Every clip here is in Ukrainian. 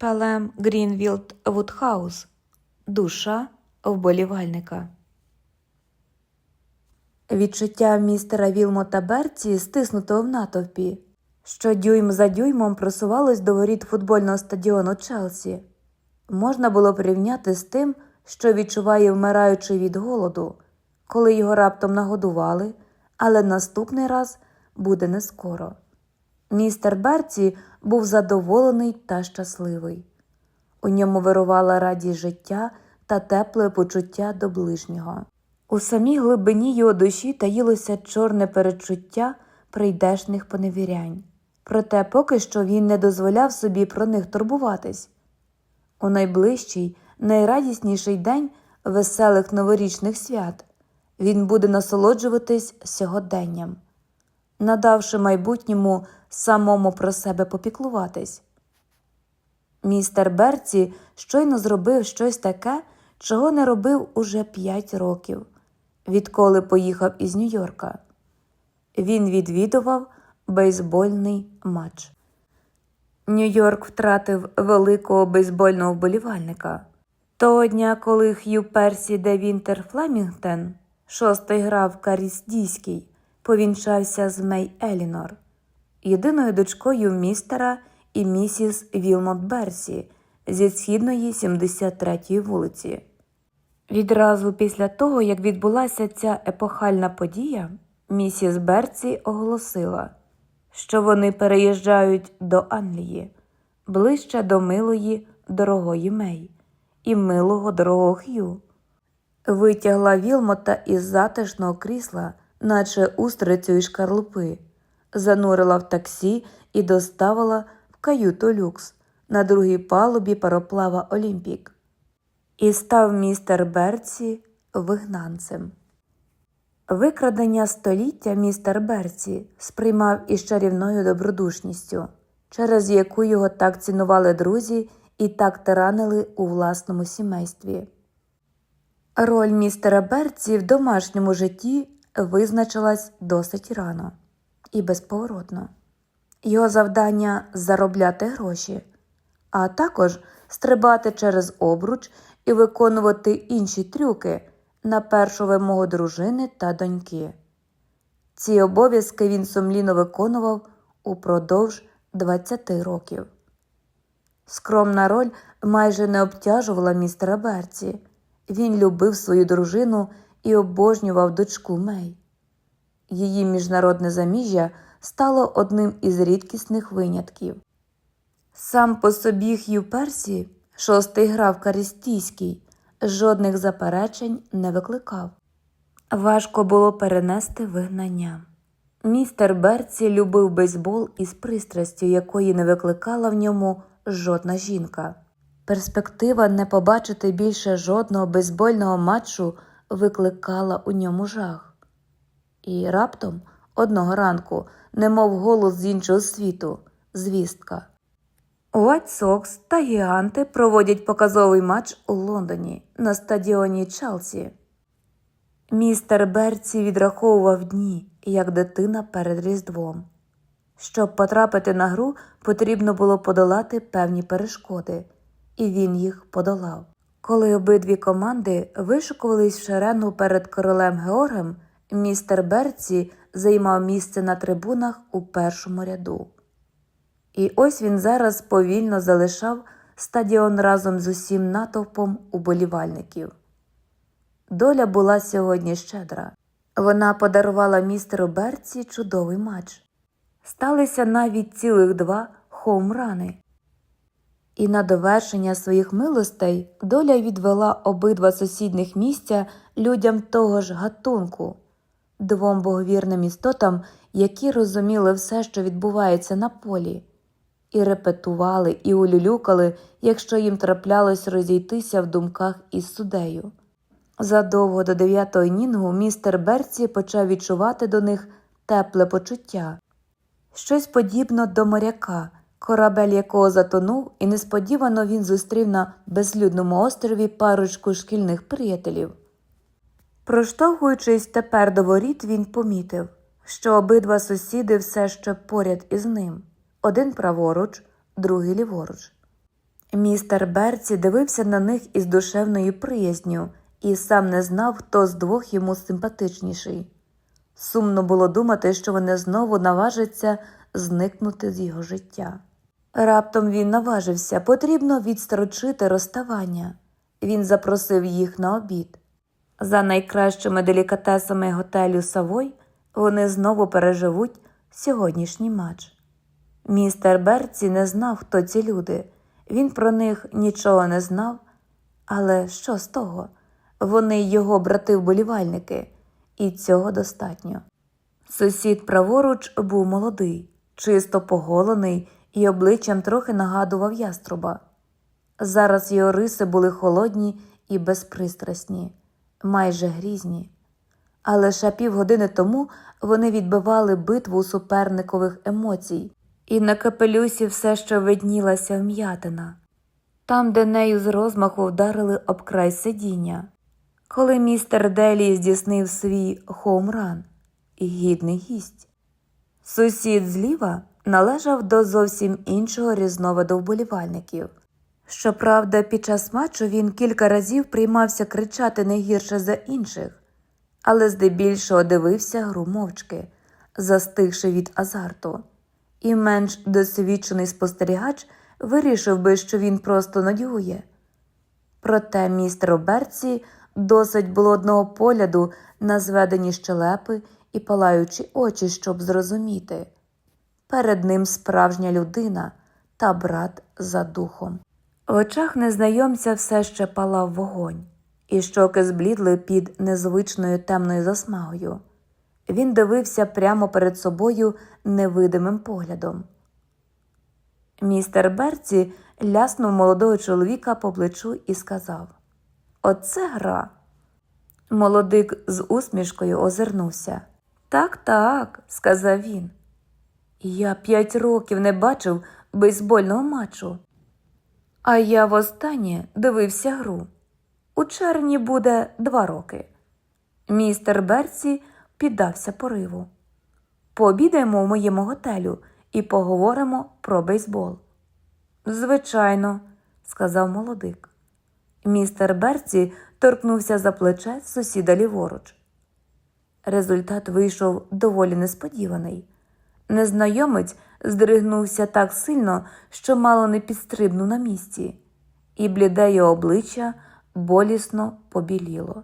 Пелем Грінвілд Вудхаус. Душа вболівальника. Відчуття містера Вілмота Берці, стиснутого в натовпі, що дюйм за дюймом просувалось до воріт футбольного стадіону Челсі, можна було порівняти з тим, що відчуває вмираючи від голоду, коли його раптом нагодували, але наступний раз буде не скоро. Містер Берці був задоволений та щасливий. У ньому вирувала радість життя та тепле почуття до ближнього. У самій глибині його душі таїлося чорне перечуття прийдешних поневірянь, проте поки що він не дозволяв собі про них турбуватись. У найближчий, найрадісніший день веселих новорічних свят він буде насолоджуватись сьогоденням, надавши майбутньому самому про себе попіклуватись. Містер Берці щойно зробив щось таке, чого не робив уже п'ять років, відколи поїхав із Нью-Йорка. Він відвідував бейсбольний матч. Нью-Йорк втратив великого бейсбольного вболівальника. Того дня, коли Х'ю Персі де Вінтер Флемінгтон, шостий грав Каріс Дійський, повінчався з Мей Елінор, єдиною дочкою містера і місіс Вілмот Берсі зі східної 73-ї вулиці. Відразу після того, як відбулася ця епохальна подія, місіс Берці оголосила, що вони переїжджають до Англії, ближче до милої дорогої Мей і милого дорогого Х'ю. Витягла Вілмота із затишного крісла, наче устрицю із шкарлупи, занурила в таксі і доставила в каюту люкс на другій палубі пароплава Олімпік. І став містер Берці вигнанцем. Викрадення століття містер Берці сприймав із чарівною добродушністю, через яку його так цінували друзі і так тиранили у власному сімействі. Роль містера Берці в домашньому житті визначилась досить рано і безповоротно. Його завдання заробляти гроші, а також стрибати через обруч і виконувати інші трюки на першу вимогу дружини та доньки. Ці обов'язки він сумлінно виконував упродовж 20 років. Скромна роль майже не обтяжувала містера Берці. Він любив свою дружину і обожнював дочку Мей. Її міжнародне заміжжя стало одним із рідкісних винятків. Сам по собі Х'ю Персі, шостий грав Карістійський, жодних заперечень не викликав. Важко було перенести вигнання. Містер Берці любив бейсбол із пристрастю, якої не викликала в ньому жодна жінка. Перспектива не побачити більше жодного бейсбольного матчу викликала у ньому жах. І раптом одного ранку, немов голос з іншого світу, звістка. Уайт Сокс та гіганти проводять показовий матч у Лондоні на стадіоні Челсі. Містер Берці відраховував дні, як дитина перед Різдвом. Щоб потрапити на гру, потрібно було подолати певні перешкоди, і він їх подолав. Коли обидві команди вишукувались в шеренгу перед королем Георгем, містер Берці займав місце на трибунах у першому ряду. І ось він зараз повільно залишав стадіон разом з усім натовпом уболівальників. Доля була сьогодні щедра. Вона подарувала містеру Берці чудовий матч. Сталися навіть цілих два хоумрани. І на довершення своїх милостей доля відвела обидва сусідних місця людям того ж гатунку, двом боговірним істотам, які розуміли все, що відбувається на полі, і репетували, і улюлюкали, якщо їм траплялось розійтися в думках із судею. Задовго до дев'ятого інінгу містер Берці почав відчувати до них тепле почуття, щось подібне до моряка, корабель якого затонув, і несподівано він зустрів на безлюдному острові парочку шкільних приятелів. Проштовхуючись тепер до воріт, він помітив, що обидва сусіди все ще поряд із ним один праворуч, другий ліворуч. Містер Берці дивився на них із душевною приязню і сам не знав, хто з двох йому симпатичніший. Сумно було думати, що вони знову наважаться зникнути з його життя. Раптом він наважився, потрібно відстрочити розставання. Він запросив їх на обід. За найкращими делікатесами готелю Савой вони знову переживуть сьогоднішній матч. Містер Берці не знав, хто ці люди. Він про них нічого не знав. Але що з того? Вони його брати-вболівальники, і цього достатньо. Сусід праворуч був молодий, чисто поголений і обличчям трохи нагадував яструба. Зараз його риси були холодні і безпристрасні, майже грізні. А лише півгодини тому вони відбивали битву суперникових емоцій, і на капелюсі все ще виднілася вм'ятина, там, де нею з розмаху вдарили об край сидіння, коли містер Делі здійснив свій хоумран гідний гість. Сусід зліва належав до зовсім іншого різновиду вболівальників. Щоправда, під час матчу він кілька разів приймався кричати не гірше за інших, але здебільшого дивився гру мовчки, застигши від азарту, і менш досвідчений спостерігач вирішив би, що він просто надює. Проте містеру Берці досить було одного погляду на зведені щелепи і палаючі очі, щоб зрозуміти. Перед ним справжня людина та брат за духом. В очах незнайомця все ще палав вогонь, і щоки зблідли під незвичною темною засмагою. Він дивився прямо перед собою невидимим поглядом. Містер Берці ляснув молодого чоловіка по плечу і сказав Оце гра. Молодик з усмішкою озирнувся. Так, так, сказав він. Я п'ять років не бачив бейсбольного матчу. А я востаннє дивився гру. У червні буде два роки. Містер Берці піддався пориву. Пообідаємо в моєму готелю і поговоримо про бейсбол. Звичайно, сказав молодик. Містер Берці торкнувся за плече сусіда ліворуч. Результат вийшов доволі несподіваний. Незнайомець здригнувся так сильно, що мало не підстрибнув на місці, і бліде його обличчя болісно побіліло.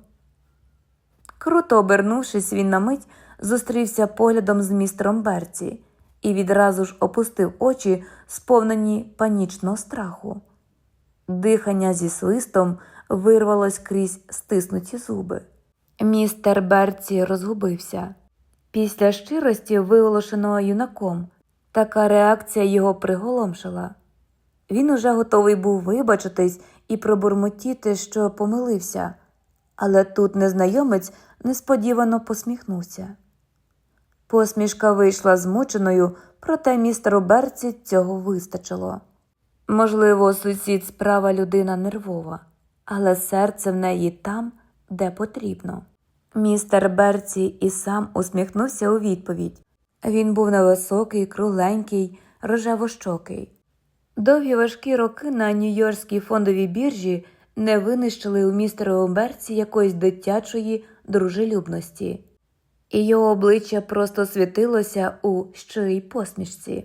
Круто обернувшись, він на мить зустрівся поглядом з містером Берці і відразу ж опустив очі, сповнені панічного страху. Дихання зі свистом вирвалось крізь стиснуті зуби. Містер Берці розгубився. Після щирості, виголошеного юнаком, така реакція його приголомшила. Він уже готовий був вибачитись і пробурмотіти, що помилився, але тут незнайомець несподівано посміхнувся. Посмішка вийшла змученою, проте містеру Берці цього вистачило. Можливо, сусід справа людина нервова, але серце в неї там, де потрібно. Містер Берці і сам усміхнувся у відповідь. Він був невисокий, кругленький, рожевощокий. Довгі важкі роки на Нью-Йоркській фондовій біржі не винищили у містера Берці якоїсь дитячої дружелюбності, і його обличчя просто світилося у щирій посмішці.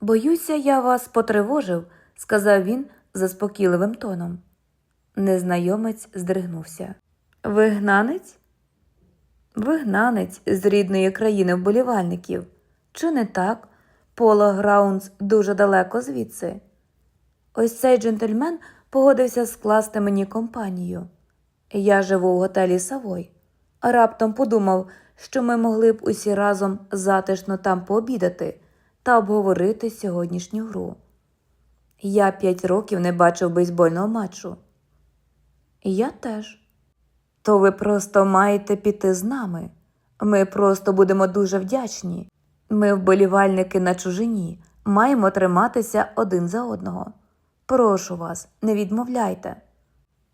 Боюся, я вас потривожив, сказав він заспокійливим тоном. Незнайомець здригнувся. Вигнанець? Вигнанець з рідної країни вболівальників. Чи не так? Поло Граунс дуже далеко звідси. Ось цей джентльмен погодився скласти мені компанію. Я живу в готелі Савой, раптом подумав, що ми могли б усі разом затишно там пообідати та обговорити сьогоднішню гру. Я п'ять років не бачив бейсбольного матчу. Я теж. То ви просто маєте піти з нами. Ми просто будемо дуже вдячні. Ми, вболівальники на чужині, маємо триматися один за одного. Прошу вас, не відмовляйте.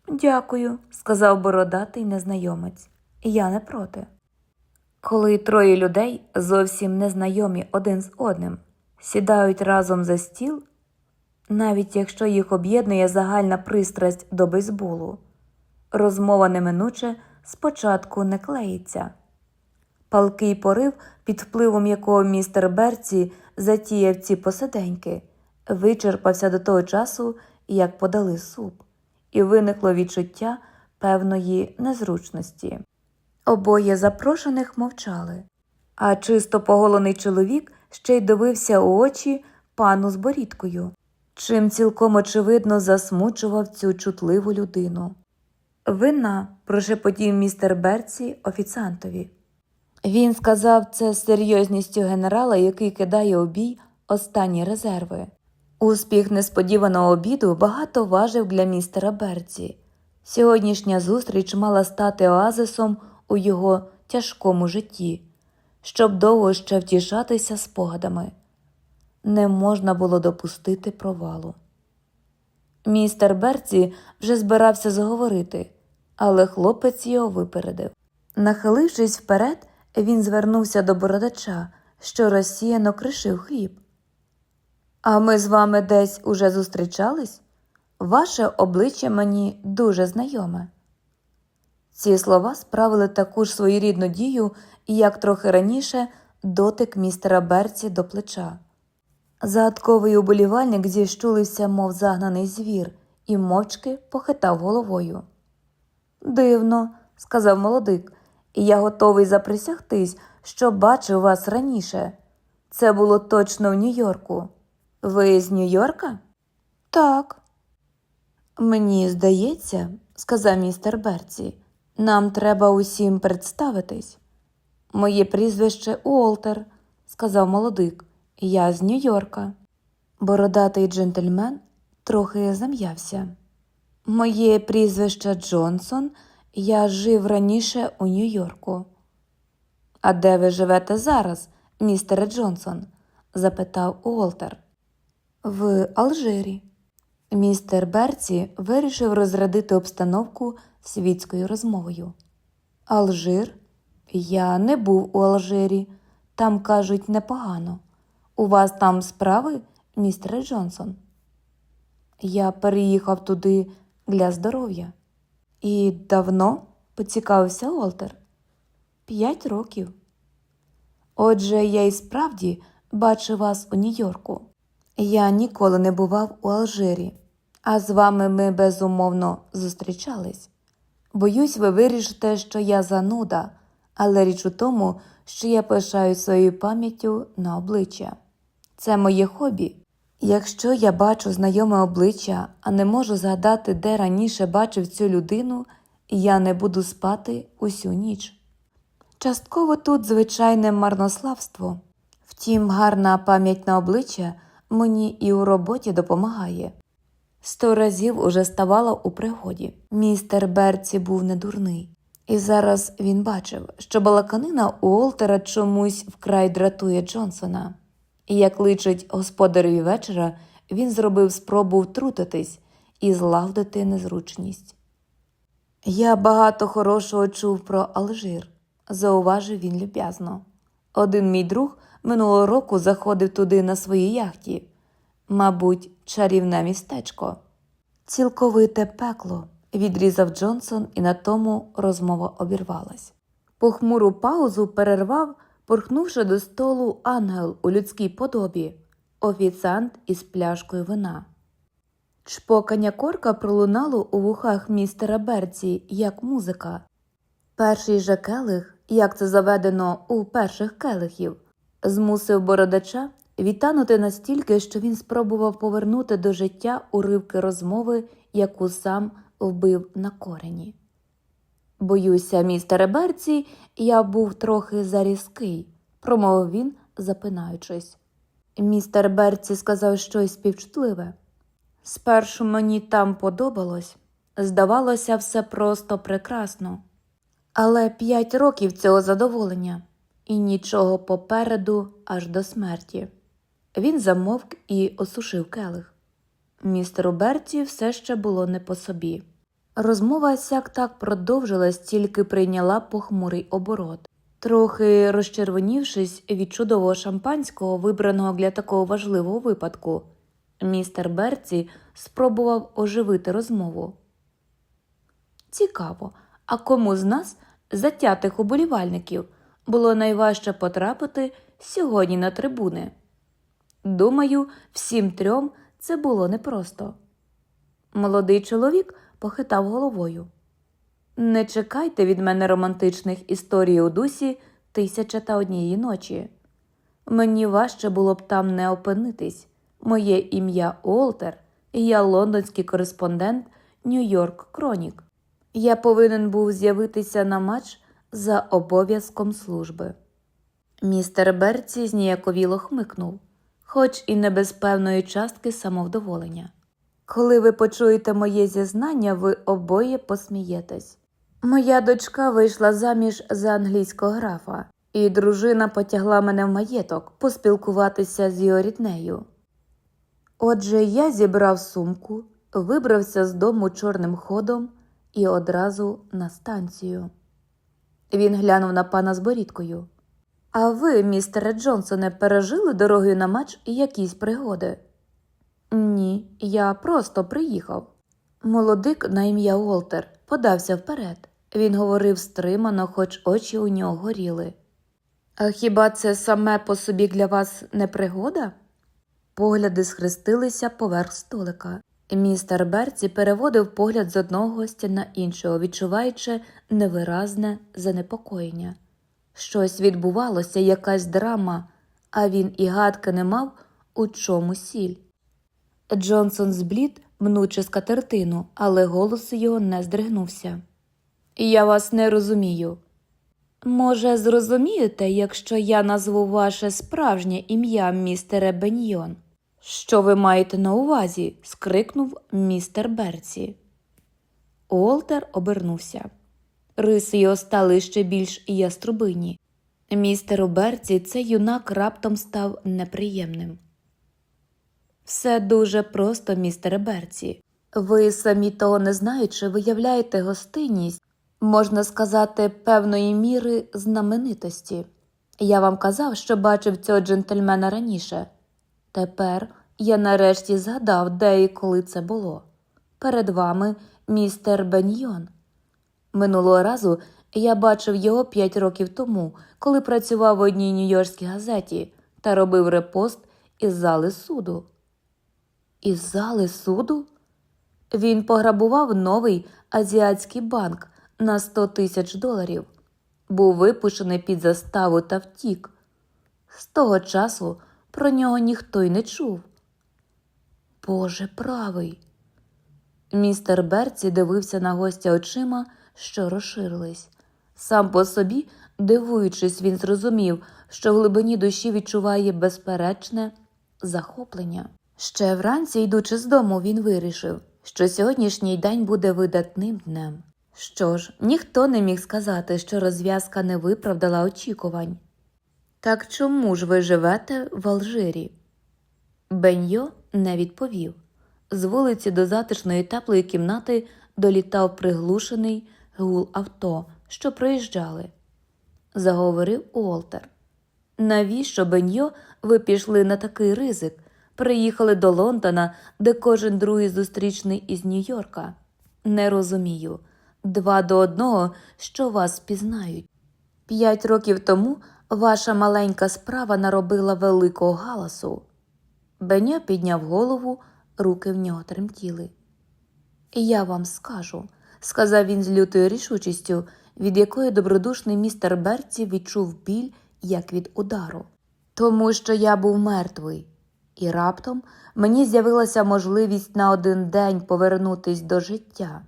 Дякую, сказав бородатий незнайомець. Я не проти. Коли троє людей, зовсім незнайомі один з одним, сідають разом за стіл, навіть якщо їх об'єднує загальна пристрасть до бейсболу. Розмова неминуче спочатку не клеїться. Палкий порив, під впливом якого містер Берці затіяв ці посиденьки, вичерпався до того часу, як подали суп, і виникло відчуття певної незручності. Обоє запрошених мовчали, а чисто поголений чоловік ще й дивився у очі пану з борідкою, чим цілком очевидно засмучував цю чутливу людину. Вина, прошепотів містер Берці офіціантові. Він сказав це з серйозністю генерала, який кидає у бій останні резерви. Успіх несподіваного обіду багато важив для містера Берці. Сьогоднішня зустріч мала стати оазисом у його тяжкому житті, щоб довго ще втішатися спогадами. Не можна було допустити провалу. Містер Берці вже збирався заговорити, але хлопець його випередив. Нахилившись вперед, він звернувся до бородача, що розсіяно кришив хліб. А ми з вами десь уже зустрічались? Ваше обличчя мені дуже знайоме. Ці слова справили таку ж своєрідну дію, як трохи раніше дотик містера Берці до плеча. Загадковий уболівальник зіщулився, мов загнаний звір, і мовчки похитав головою. Дивно, сказав молодик, і я готовий заприсягтись, що бачив вас раніше. Це було точно в Нью-Йорку. Ви з Нью-Йорка? Так. Мені здається, сказав містер Берці, нам треба усім представитись. Моє прізвище Уолтер, сказав молодик, я з Нью-Йорка. Бородатий джентльмен трохи зам'явся. Моє прізвище Джонсон, я жив раніше у Нью-Йорку. А де ви живете зараз, містере Джонсон? запитав Уолтер. В Алжирі. Містер Берці вирішив розрядити обстановку світською розмовою. Алжир? Я не був у Алжирі. Там кажуть непогано. У вас там справи, містере Джонсон? Я переїхав туди для здоров'я. І давно поцікавився Олтер. П'ять років. Отже, я і справді бачив вас у Нью-Йорку. Я ніколи не бував у Алжирі, а з вами ми безумовно зустрічались. Боюсь, ви вирішите, що я зануда, але річ у тому, що я пишаю своєю пам'яттю на обличчя. Це моє хобі. Якщо я бачу знайоме обличчя, а не можу згадати, де раніше бачив цю людину, я не буду спати усю ніч. Частково тут звичайне марнославство, втім, гарна пам'ять на обличчя мені і у роботі допомагає. Сто разів уже ставала у пригоді. Містер Берці був не дурний, і зараз він бачив, що балаканина Уолтера чомусь вкрай дратує Джонсона. І як личить господареві вечора, він зробив спробу втрутитись і злагодити незручність. Я багато хорошого чув про Алжир, зауважив він люб'язно. Один мій друг минулого року заходив туди на своїй яхті. Мабуть, чарівне містечко. Цілковите пекло, відрізав Джонсон, і на тому розмова обірвалась. Похмуру паузу перервав, порхнувши до столу ангел у людській подобі, офіціант із пляшкою вина. Чпокання корка пролунало у вухах містера Берці як музика. Перший же келих, як це заведено у перших келихів, змусив бородача відтанути настільки, що він спробував повернути до життя уривки розмови, яку сам вбив на корені. Боюся, містере Берці, я був трохи зарізкий, промовив він, запинаючись. Містер Берці сказав щось співчутливе. Спершу мені там подобалось, здавалося, все просто прекрасно. Але п'ять років цього задоволення і нічого попереду аж до смерті. Він замовк і осушив келих. Містеру Берті все ще було не по собі. Розмова сяк так продовжилась, тільки прийняла похмурий оборот. Трохи розчервонівшись від чудового шампанського, вибраного для такого важливого випадку, Містер Берці спробував оживити розмову. Цікаво, а кому з нас, затятих уболівальників, було найважче потрапити сьогодні на трибуни? Думаю, всім трьом це було непросто. Молодий чоловік похитав головою. Не чекайте від мене романтичних історій у дусі тисяча та однієї ночі. Мені важче було б там не опинитись. Моє ім'я Олтер, і я лондонський кореспондент Нью-Йорк Кронік. Я повинен був з'явитися на матч за обов'язком служби. Містер Берці зніяковіло хмикнув, хоч і не без певної частки самовдоволення. Коли ви почуєте моє зізнання, ви обоє посмієтесь. Моя дочка вийшла заміж за англійського графа, і дружина потягла мене в маєток поспілкуватися з його ріднею. Отже, я зібрав сумку, вибрався з дому чорним ходом і одразу на станцію. Він глянув на пана з борідкою. А ви, містере Джонсоне, пережили дорогою на матч якісь пригоди? Ні, я просто приїхав. Молодик на ім'я Уолтер подався вперед. Він говорив стримано, хоч очі у нього горіли. А хіба це саме по собі для вас не пригода? Погляди схрестилися поверх столика. Містер Берці переводив погляд з одного гостя на іншого, відчуваючи невиразне занепокоєння. Щось відбувалося, якась драма, а він і гадки не мав, у чому сіль. Джонсон зблід, мнучи скатертину, але голос його не здригнувся. Я вас не розумію. Може, зрозумієте, якщо я назву ваше справжнє ім'я, містере Беньйон? Що ви маєте на увазі? скрикнув містер Берці. Уолтер обернувся. Риси його стали ще більш яструбині. Містеру Берці цей юнак раптом став неприємним. Все дуже просто, містере Берці. Ви самі того не знаючи, виявляєте гостинність, можна сказати, певної міри знаменитості. Я вам казав, що бачив цього джентльмена раніше. Тепер я нарешті згадав, де і коли це було. Перед вами містер Беньйон. Минулого разу я бачив його п'ять років тому, коли працював в одній нью-йоркській газеті та робив репост із зали суду. Із зали суду? Він пограбував новий азіатський банк на 100 тисяч доларів, був випущений під заставу та втік. З того часу про нього ніхто й не чув. Боже правий. Містер Берці дивився на гостя очима, що розширились. Сам по собі, дивуючись, він зрозумів, що в глибині душі відчуває безперечне захоплення. Ще вранці, йдучи з дому, він вирішив, що сьогоднішній день буде видатним днем. Що ж, ніхто не міг сказати, що розв'язка не виправдала очікувань. Так чому ж ви живете в Алжирі? Беньо не відповів. З вулиці до затишної теплої кімнати долітав приглушений гул авто, що проїжджали. Заговорив Уолтер. Навіщо, Беньо, ви пішли на такий ризик? Приїхали до Лондона, де кожен другий зустрічний із Нью-Йорка. Не розумію. Два до одного, що вас пізнають. П'ять років тому ваша маленька справа наробила великого галасу. Беня підняв голову, руки в нього тремтіли. Я вам скажу, сказав він з лютою рішучістю, від якої добродушний містер Берці відчув біль, як від удару. Тому що я був мертвий, і раптом мені з'явилася можливість на один день повернутись до життя.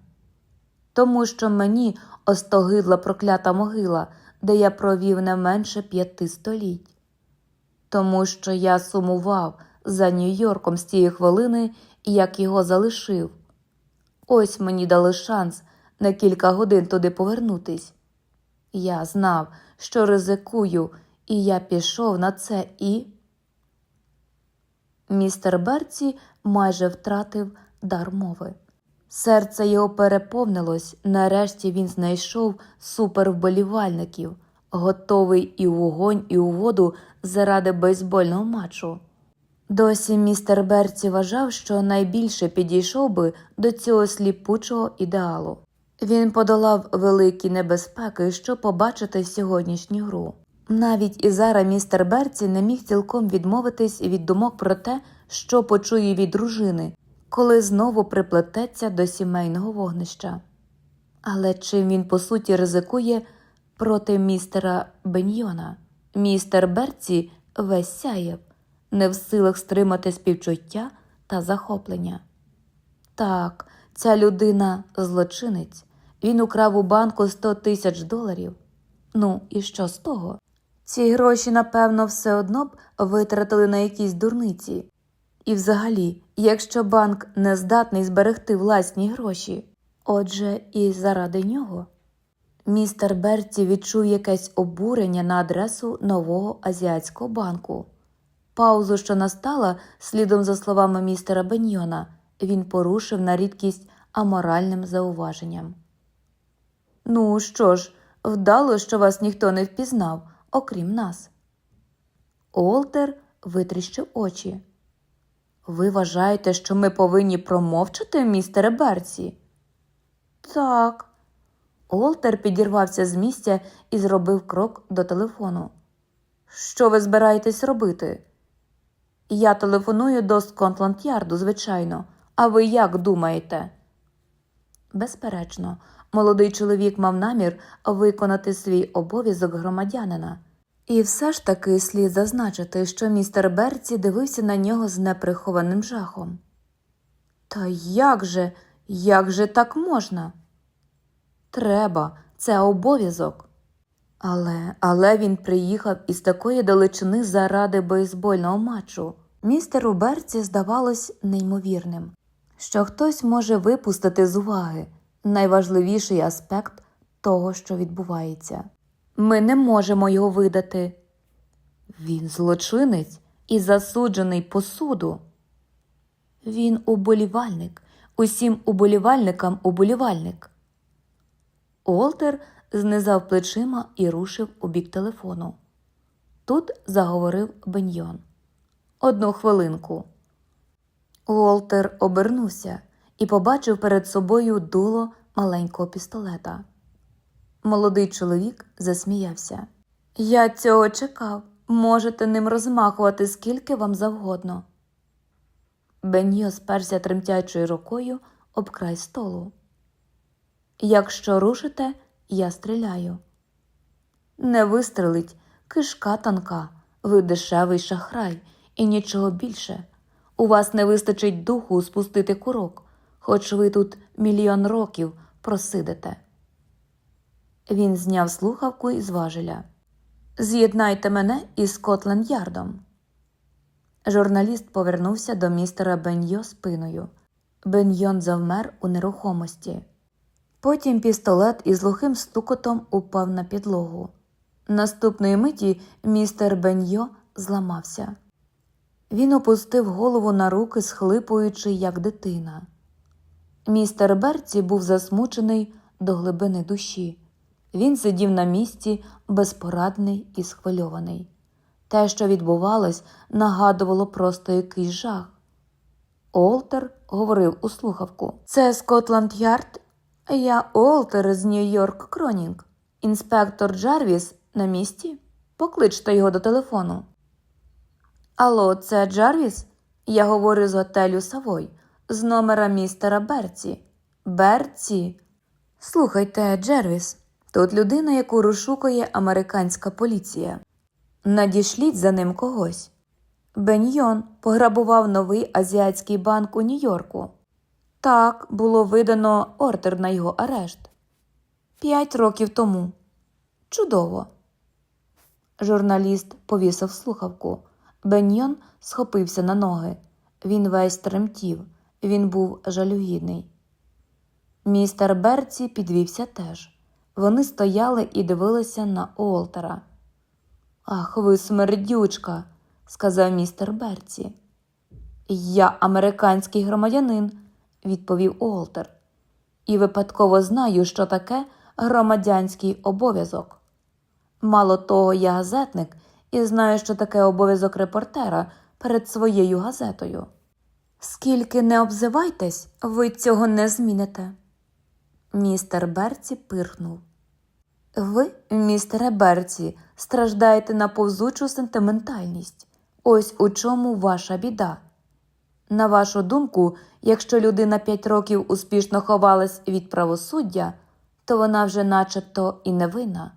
Тому що мені остогидла проклята могила, де я провів не менше п'яти століть. Тому що я сумував за Нью-Йорком з тієї хвилини, як його залишив. Ось мені дали шанс на кілька годин туди повернутись. Я знав, що ризикую, і я пішов на це і. Містер Берці майже втратив дар мови. Серце його переповнилось, нарешті він знайшов супервболівальників, готовий і у вогонь, і у воду заради бейсбольного матчу. Досі містер Берці вважав, що найбільше підійшов би до цього сліпучого ідеалу. Він подолав великі небезпеки, щоб побачити сьогоднішню гру. Навіть і зараз містер Берці не міг цілком відмовитись від думок про те, що почує від дружини, коли знову приплететься до сімейного вогнища. Але чим він по суті ризикує проти містера Беньйона? Містер Берці весь сяєв, не в силах стримати співчуття та захоплення. Так, ця людина злочинець. Він украв у банку 100 тисяч доларів. Ну, і що з того? Ці гроші, напевно, все одно б витратили на якісь дурниці. І взагалі, якщо банк не здатний зберегти власні гроші, отже, і заради нього. Містер Берці відчув якесь обурення на адресу нового азіатського банку. Паузу, що настала, слідом за словами містера Беньйона, він порушив на рідкість аморальним зауваженням. Ну що ж, вдало, що вас ніхто не впізнав, окрім нас. Олтер витріщив очі. Ви вважаєте, що ми повинні промовчати, містере Берці? Так. Олтер підірвався з місця і зробив крок до телефону. Що ви збираєтесь робити? Я телефоную до Скотланд-Ярду, звичайно. А ви як думаєте? Безперечно, молодий чоловік мав намір виконати свій обов'язок громадянина. І все ж таки слід зазначити, що містер Берці дивився на нього з неприхованим жахом. Та як же, як же так можна? Треба, це обов'язок. Але, але він приїхав із такої далечини заради бейсбольного матчу. Містеру Берці здавалось неймовірним, що хтось може випустити з уваги найважливіший аспект того, що відбувається. Ми не можемо його видати. Він злочинець і засуджений по суду. Він уболівальник, усім уболівальникам уболівальник. Олтер знизав плечима і рушив у бік телефону. Тут заговорив Беньйон. Одну хвилинку. Уолтер обернувся і побачив перед собою дуло маленького пістолета. Молодий чоловік засміявся. Я цього чекав. Можете ним розмахувати скільки вам завгодно. Беньо сперся тремтячою рукою об край столу. Якщо рушите, я стріляю. Не вистрелить кишка тонка, ви дешевий шахрай і нічого більше. У вас не вистачить духу спустити курок, хоч ви тут мільйон років просидите. Він зняв слухавку із важеля. З'єднайте мене із Скотланд-Ярдом. Журналіст повернувся до містера Беньо спиною. Беньйон завмер у нерухомості. Потім пістолет із глухим стукотом упав на підлогу. Наступної миті містер Беньо зламався. Він опустив голову на руки, схлипуючи, як дитина. Містер Берці був засмучений до глибини душі. Він сидів на місці, безпорадний і схвильований. Те, що відбувалось, нагадувало просто якийсь жах. Олтер говорив у слухавку: Це Скотланд Ярд? Я Олтер з Нью-Йорк Кронінг. Інспектор Джарвіс на місці? Покличте його до телефону. Алло, це Джарвіс? Я говорю з готелю Савой, з номера містера Берці. Берці. Слухайте, Джервіс, тут людина, яку розшукує американська поліція. Надішліть за ним когось. Беньйон пограбував новий азіатський банк у Нью-Йорку. Так, було видано ордер на його арешт. П'ять років тому. Чудово. Журналіст повісив слухавку. Беньйон схопився на ноги. Він весь тремтів, він був жалюгідний. Містер Берці підвівся теж. Вони стояли і дивилися на Уолтера. Ах, ви смердючка, сказав містер Берці. Я американський громадянин, відповів Уолтер, і випадково знаю, що таке громадянський обов'язок. Мало того, я газетник і знаю, що таке обов'язок репортера перед своєю газетою. Скільки не обзивайтесь, ви цього не зміните. Містер Берці пирхнув. Ви, містере Берці, страждаєте на повзучу сентиментальність. Ось у чому ваша біда. На вашу думку, якщо людина п'ять років успішно ховалась від правосуддя, то вона вже начебто і не винна.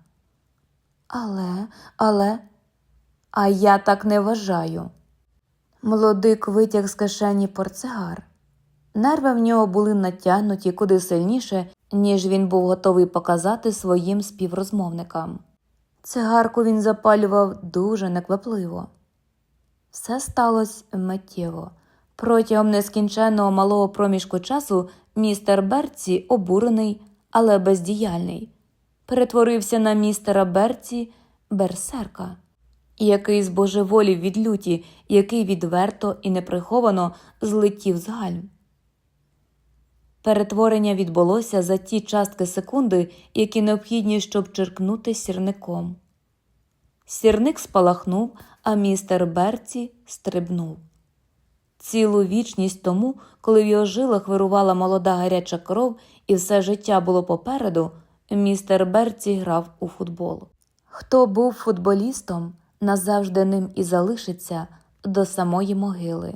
Але, але, а я так не вважаю. Молодик витяг з кишені портсигар. Нерви в нього були натягнуті куди сильніше, ніж він був готовий показати своїм співрозмовникам. Цигарку він запалював дуже неквапливо. Все сталося миттєво. Протягом нескінченного малого проміжку часу містер Берці, обурений, але бездіяльний, перетворився на містера Берці берсерка, який збожеволів від люті, який відверто і неприховано злетів з гальм. Перетворення відбулося за ті частки секунди, які необхідні, щоб черкнути сірником. Сірник спалахнув, а містер Берці стрибнув. Цілу вічність тому, коли в його жилах вирувала молода гаряча кров і все життя було попереду, містер Берці грав у футбол. Хто був футболістом, назавжди ним і залишиться до самої могили.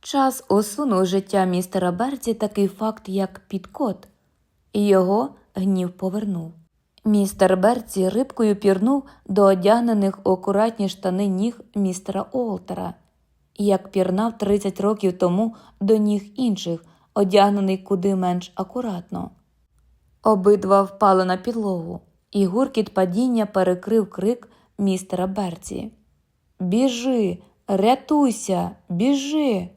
Час усунув життя містера Берці такий факт, як підкот, і його гнів повернув. Містер Берці рибкою пірнув до одягнених у акуратні штани ніг містера Олтера, як пірнав 30 років тому до ніг інших, одягнений куди менш акуратно. Обидва впали на підлогу, і гуркіт падіння перекрив крик містера Берці. Біжи, рятуйся, біжи.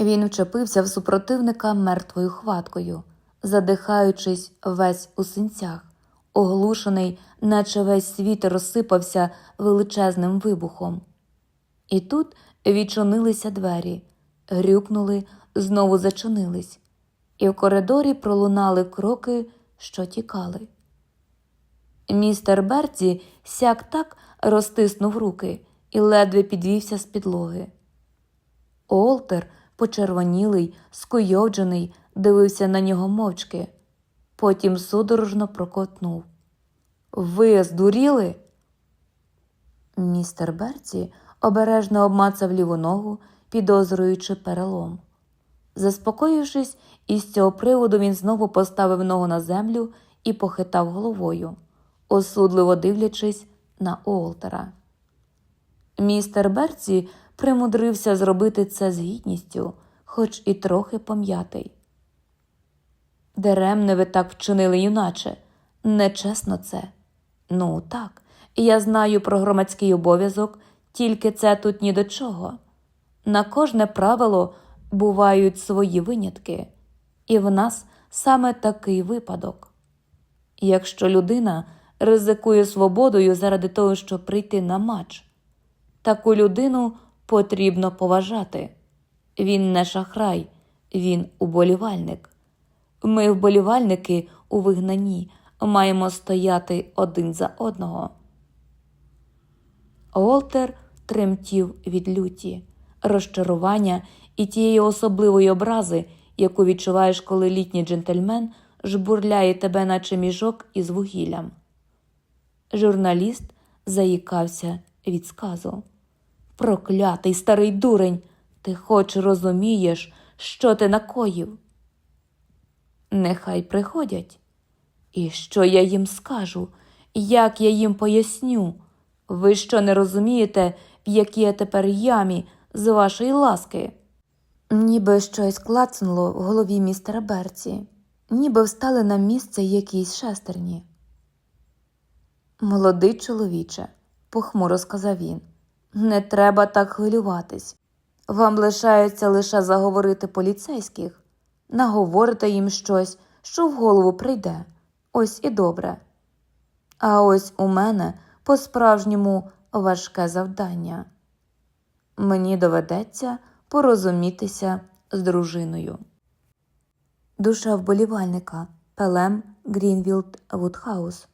Він вчепився в супротивника мертвою хваткою, задихаючись весь у синцях, оглушений, наче весь світ розсипався величезним вибухом. І тут відчинилися двері, грюкнули, знову зачинились, і в коридорі пролунали кроки, що тікали. Містер Берці сяк так розтиснув руки і ледве підвівся з підлоги. Олтер, почервонілий, скуйовджений, дивився на нього мовчки, потім судорожно прокотнув. Ви здуріли? Містер Берці обережно обмацав ліву ногу, підозрюючи перелом. Заспокоївшись, із цього приводу він знову поставив ногу на землю і похитав головою, осудливо дивлячись на Уолтера. Містер Берці примудрився зробити це з гідністю, хоч і трохи пом'ятий. Даремне ви так вчинили, юначе. Нечесно це. Ну, так, я знаю про громадський обов'язок, тільки це тут ні до чого. На кожне правило бувають свої винятки, і в нас саме такий випадок. Якщо людина ризикує свободою заради того, щоб прийти на матч, таку людину потрібно поважати. Він не шахрай, він уболівальник. Ми, вболівальники, у вигнанні маємо стояти один за одного. Олтер тремтів від люті, розчарування і тієї особливої образи, яку відчуваєш, коли літній джентльмен жбурляє тебе, наче міжок із вугіллям. Журналіст заїкався від сказу. Проклятий старий дурень, ти хоч розумієш, що ти накоїв? Нехай приходять. І що я їм скажу, як я їм поясню? Ви що не розумієте, в якій я тепер ямі з вашої ласки? Ніби щось клацнуло в голові містера Берці, ніби встали на місце якісь шестерні. Молодий чоловіче, похмуро сказав він, не треба так хвилюватись. Вам лишається лише заговорити поліцейських, наговорите їм щось, що в голову прийде. Ось і добре. А ось у мене по-справжньому важке завдання. Мені доведеться порозумітися з дружиною. Душа вболівальника Пелем Грінвілд Вудхаус